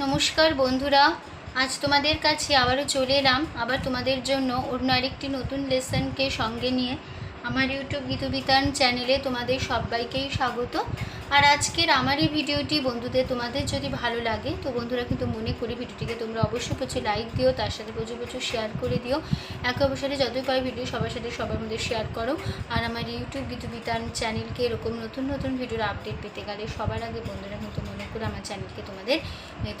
নমস্কার বন্ধুরা, আজ তোমাদের কাছে আবারও চলে এলাম। আবার তোমাদের জন্য অন্য আরেকটি নতুন লেসনকে সঙ্গে নিয়ে আমার ইউটিউব গীতবিতান চ্যানেলে তোমাদের সবাইকেই স্বাগত। আর আজকের আমার এই ভিডিওটি বন্ধুদের তোমাদের যদি ভালো লাগে, তো বন্ধুরা কিন্তু মনে করি ভিডিওটিকে তোমরা অবশ্যই প্রচুর লাইক দিও, তার সাথে প্রচুর প্রচুর শেয়ার করে দিও। একে অবসরে যতই পাই ভিডিও, সবার সাথে সবার মধ্যে শেয়ার করো। আর আমার ইউটিউব গীতবিতান চ্যানেলকে এরকম নতুন নতুন ভিডিওর আপডেট পেতে গেলে সবার আগে বন্ধুরা কিন্তু করে আমার চ্যানেলকে তোমাদের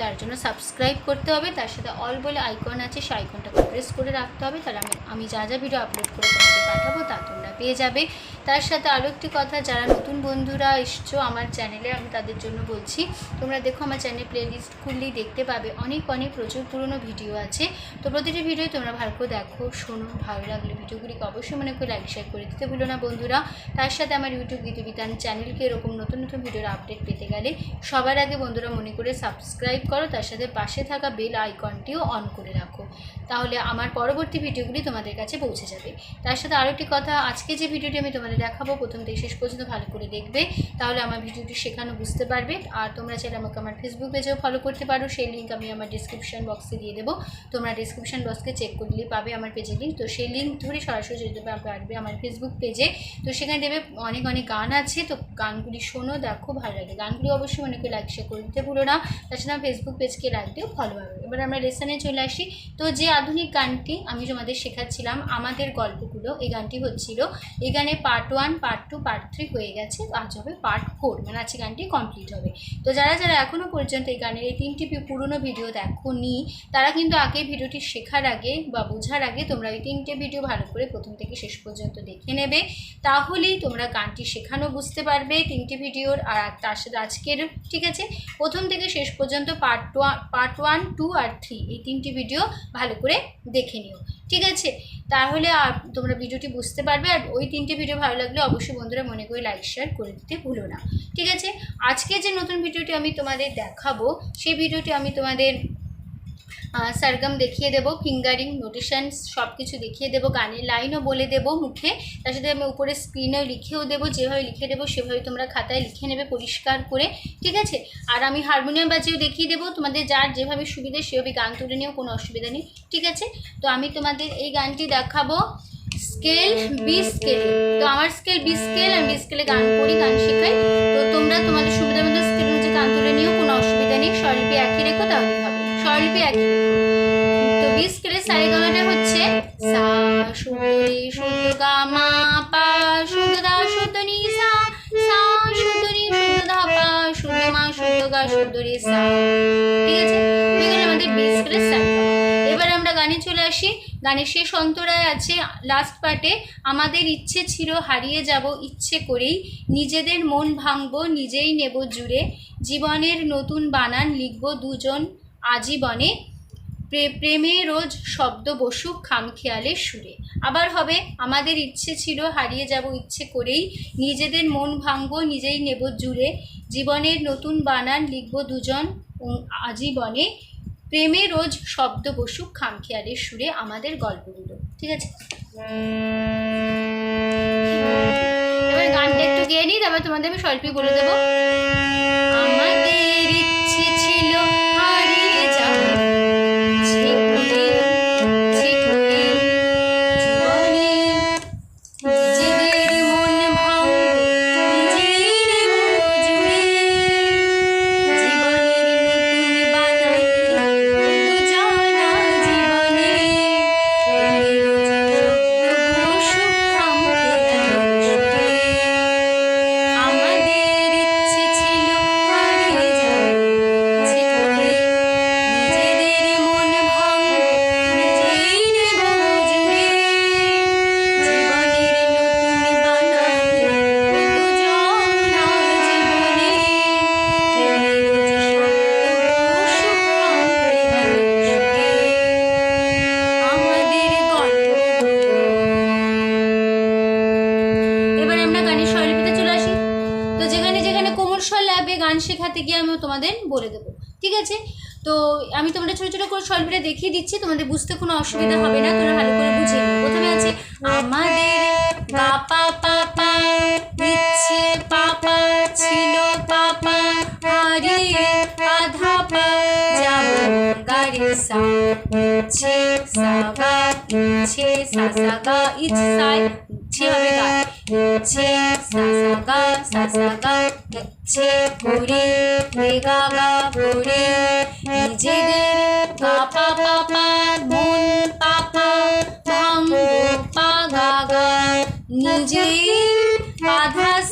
তার জন্য সাবস্ক্রাইব করতে হবে। তার সাথে অল বলে আইকন আছে, সেই আইকনটাকে প্রেস করে রাখতে হবে। তাহলে আমি আমি যা যা ভিডিও আপলোড করে তোমাদের পাঠাবো, তা তোমরা পেয়ে যাবে। তার সাথে আরও একটি কথা, যারা নতুন বন্ধুরা এসছো আমার চ্যানেলে আমি তাদের জন্য বলছি, তোমরা দেখো আমার চ্যানেল প্লেলিস্ট খুললেই দেখতে পাবে অনেক অনেক প্রচুর পুরনো ভিডিও আছে। তো প্রতিটি ভিডিও তোমরা ভালো করে দেখো, শোনো, ভালো লাগলে ভিডিওগুলিকে অবশ্যই মনে করে লাইক শেয়ার করে দিতে ভুলো না বন্ধুরা। তার সাথে আমার ইউটিউব গীতবিতান চ্যানেলকে এরকম নতুন নতুন ভিডিওর আপডেট পেতে গেলে সবার আগে বন্ধুরা মনে করে সাবস্ক্রাইব করো, তার সাথে পাশে থাকা বেল আইকনটিও অন করে রাখো। তাহলে আমার পরবর্তী ভিডিওগুলি তোমাদের কাছে পৌঁছে যাবে। তার সাথে আরও একটি কথা, আজকে যে ভিডিওটি আমি তোমাদের দেখাবো, প্রথম থেকে শেষ পর্যন্ত ভালো করে দেখবে। তাহলে আমার ভিডিওটি শেখানো বুঝতে পারবে। আর তোমরা চাইলে আমাকে আমার ফেসবুক পেজেও ফলো করতে পারো। সেই লিঙ্ক আমি আমার ডিসক্রিপশন বক্সে দিয়ে দেবো। তোমরা ডিসক্রিপশন বক্সকে চেক করলেই পাবে আমার পেজের লিঙ্ক তো সেই লিঙ্ক ধরে সরাসরি যেতে পারবে আমার ফেসবুক পেজে তো সেখানে দেবে অনেক অনেক গান আছে। তো গানগুলি শোনো, দেখো, ভালো লাগে। গানগুলি অবশ্যই মনে করে লাইক শেয়ার করে। দিতে ভুলো না, তাছাড়া ফেসবুক পেজকে লাইক দিও ফলো এবার আমরা লেসনে চলে আসি। তো যে আধুনিক গানটি আমি তোমাদের শেখাচ্ছিলাম, আমাদের গল্পগুলো এই গানটি হচ্ছিল, এই গানে part one part two part three হয়ে গেছে, আজ হবে পার্ট ফোর মানে আজকে গানটি কমপ্লিট হবে। তো যারা যারা এখনও পর্যন্ত এই গানের এই তিনটি পুরনো ভিডিও দেখোনি, তারা কিন্তু আগে ভিডিওটি শেখার আগে বা বোঝার আগে তোমরা এই তিনটে ভিডিও ভালো করে প্রথম থেকে শেষ পর্যন্ত দেখে নেবে। তাহলেই তোমরা গানটি শেখানো বুঝতে পারবে তিনটি ভিডিওর আর তার সাথে আজকের, ঠিক আছে? প্রথম থেকে শেষ পর্যন্ত part one part one two আর থ্রি এই তিনটি ভিডিও ভালো করে দেখে নিও, ঠিক আছে? তাহলে তোমরা ভিডিওটি বুঝতে পারবে আর ওই তিনটে ভিডিও ভালো লাগলে অবশ্যই বন্ধুরা মনে করে লাইক শেয়ার করে দিতে ভুলো না। ঠিক আছে? আজকে যে নতুন ভিডিওটি আমি তোমাদের দেখাবো, সেই ভিডিওটি আমি তোমাদের সরগম দেখিয়ে দেবো, ফিঙ্গারিং নোটেশনস সব কিছু দেখিয়ে দেবো, গানের লাইনও বলে দেবো মুখে। তার সাথে আমি উপরে স্ক্রিনেও লিখেও দেবো, যেভাবে লিখে দেবো সেভাবে তোমরা খাতায় লিখে নেবে পরিষ্কার করে, ঠিক আছে? আর আমি হারমোনিয়াম বাজিয়েও দেখিয়ে দেবো, তোমাদের যার যেভাবে সুবিধে সেভাবে গান তুলে নিয়েও কোনো অসুবিধা নেই, ঠিক আছে? তো আমি তোমাদের এই গানটি দেখাবো স্কেল বি স্কেলে তো আমার স্কেল বি স্কেল আমি বি স্কেলে গান করি, গান শেখাই। তো তোমরা তোমাদের সুবিধা মতো স্কেল অনুযায়ী গান তুলে নিয়েও কোনো অসুবিধা নেই। স্বরলিপি একই রেখো, তাহলেই হবে। স্বরলিপি একই। এবার আমরা গানে চলে আসি। গানের শেষ অন্তরায় আছে লাস্ট পার্টে আমাদের ইচ্ছে ছিল হারিয়ে যাব ইচ্ছে করেই, নিজেদের মন ভাঙবো, নিজেই নেব জুড়ে, জীবনের নতুন বানান লিখব দুজন আজীবনে, প্রে- প্রেমে রোজ শব্দ বসুক খামখেয়ালের সুরে। আবার হবে, আমাদের ইচ্ছে ছিল হারিয়ে যাব ইচ্ছে করেই, নিজেদের মন ভাঙবো, নিজেই নেব জুড়ে, জীবনের নতুন বানান লিখব দুজন আজীবনে প্রেমে রোজ শব্দ বসুক খামখেয়ালের সুরে আমাদের গল্পগুলো। ঠিক আছে? এবার গানটা একটু গিয়ে নিই, তারপর তোমাদের আমি স্বল্পই বলে দেবো। তোমাদের বলে দেবো, ঠিক আছে? তো আমি তোমাদের ছোটো ছোটো করে স্বরলিপিটা দেখিয়ে দিচ্ছি, তোমাদের বুঝতে কোনো অসুবিধা হবে না, তোমরা ভালো করে বুঝে প্রথমে আছে, আমাদের গা পা পা পা ইচ্ছে পাপা, ছিল পাপা আধা পা যা সা ইচ্ছে সা, গা সা সা, গা হবে গা সা সা গা সা সা গা ইচ্ছে করে রে গা গা করে নিজেদের গা পা পা পা মন পা পা ভাঙ্গ পা গা গা নিজের বাধা সা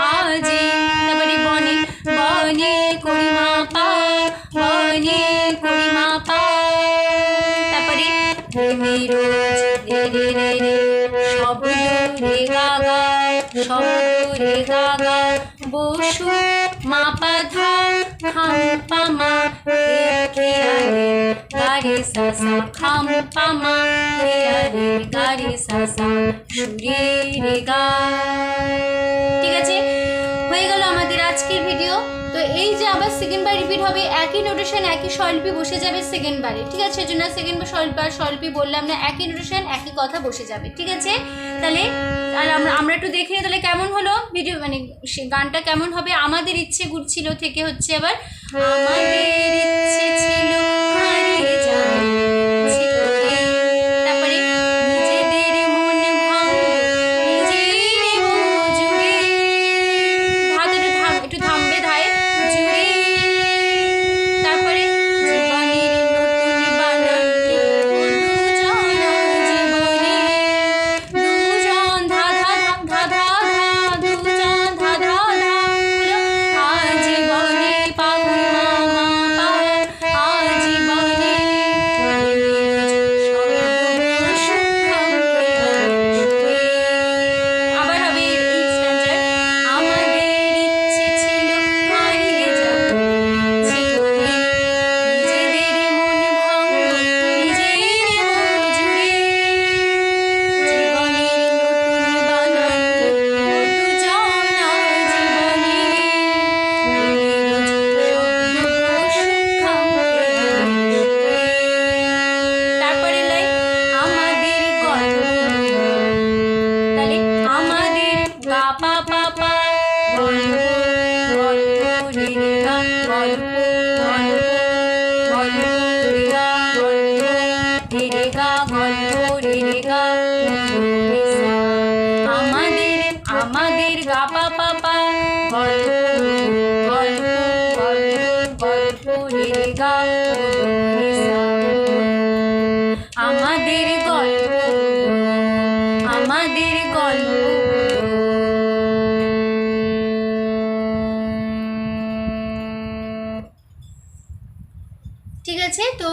শব্দ রে গা বসু মাপা ধা খাম পা মা রে রে রে গারে সা সা মা রে রে গারে সা সা সুরে রে গা এই যে আবার সেকেন্ড বার রিপিট হবে একই নোটেশন একই স্বল্পী বসে যাবে সেকেন্ড বারে ঠিক আছে? সেজন্য সেকেন্ড বার স্বল্প আর স্বল্পী বললাম না একই নোটেশন একই কথা বসে যাবে ঠিক আছে? তাহলে আর আমরা আমরা একটু দেখে তাহলে কেমন হলো ভিডিও মানে সে গানটা কেমন হবে? আমাদের ইচ্ছে ঘুরছিল থেকে হচ্ছে আবার আমাদের ইচ্ছে ছিল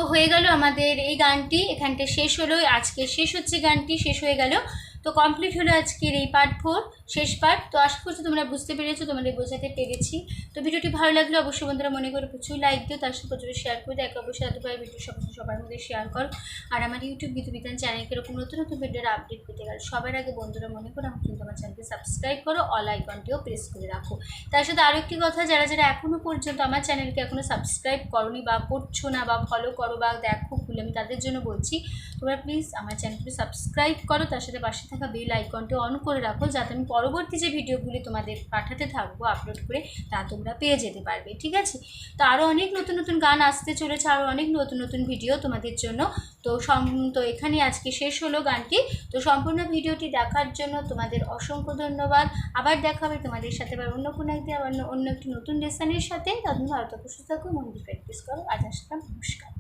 হয়ে গেল আমাদের এই গানটি। এখানটা শেষ হলো, আজকে শেষ হচ্ছে গানটি, শেষ হয়ে গেল। তো কমপ্লিট হলো আজকের এই পার্ট ফোর শেষ পার্ট তো আশা করছি তোমরা বুঝতে পেরেছ, তোমাদের বোঝাতে পেরেছি। তো ভিডিওটি ভালো লাগলে অবশ্যই বন্ধুরা মনে করে প্রচুর লাইক দিও, তার সাথে প্রচুর শেয়ার করে দেখ অবশ্যই এত পারে ভিডিও সব সবার মধ্যে শেয়ার করো। আর আমার ইউটিউব বিধান চ্যানেলকে এরকম নতুন নতুন ভিডিওর আপডেট পেতে গেলে সবার আগে বন্ধুরা মনে করো আমার কিন্তু আমার চ্যানেলকে সাবস্ক্রাইব করো অল আইকনটিও প্রেস করে রাখো। তার সাথে আরও একটি কথা, যারা যারা এখনও পর্যন্ত আমার চ্যানেলকে এখনও সাবস্ক্রাইব করনি বা করছ না বা ফলো করো বা দেখো আমি তাদের জন্য বলছি, তোমরা প্লিজ আমার চ্যানেলটি সাবস্ক্রাইব করো, তার সাথে পাশে থাকা বেল আইকনটি অন করে রাখো, যাতে আমি পরবর্তী যে ভিডিওগুলি তোমাদের পাঠাতে থাকব আপলোড করে, তা তোমরা পেয়ে যেতে পারবে, ঠিক আছে? তো আরও অনেক নতুন নতুন গান আসতে চলেছে আরও অনেক নতুন নতুন ভিডিও তোমাদের জন্য। তো সম, তো এখানে আজকে শেষ হলো গানটি। তো সম্পূর্ণ ভিডিওটি দেখার জন্য তোমাদের অসংখ্য ধন্যবাদ। আবার দেখা হবে তোমাদের সাথে আবার অন্য কোনো একদিন, আবার অন্য- একটি নতুন লেসনের সাথে। তখন ভালো থাকো থাকো মন্দির প্র্যাকটিস করো। আজ আসলাম, নমস্কার।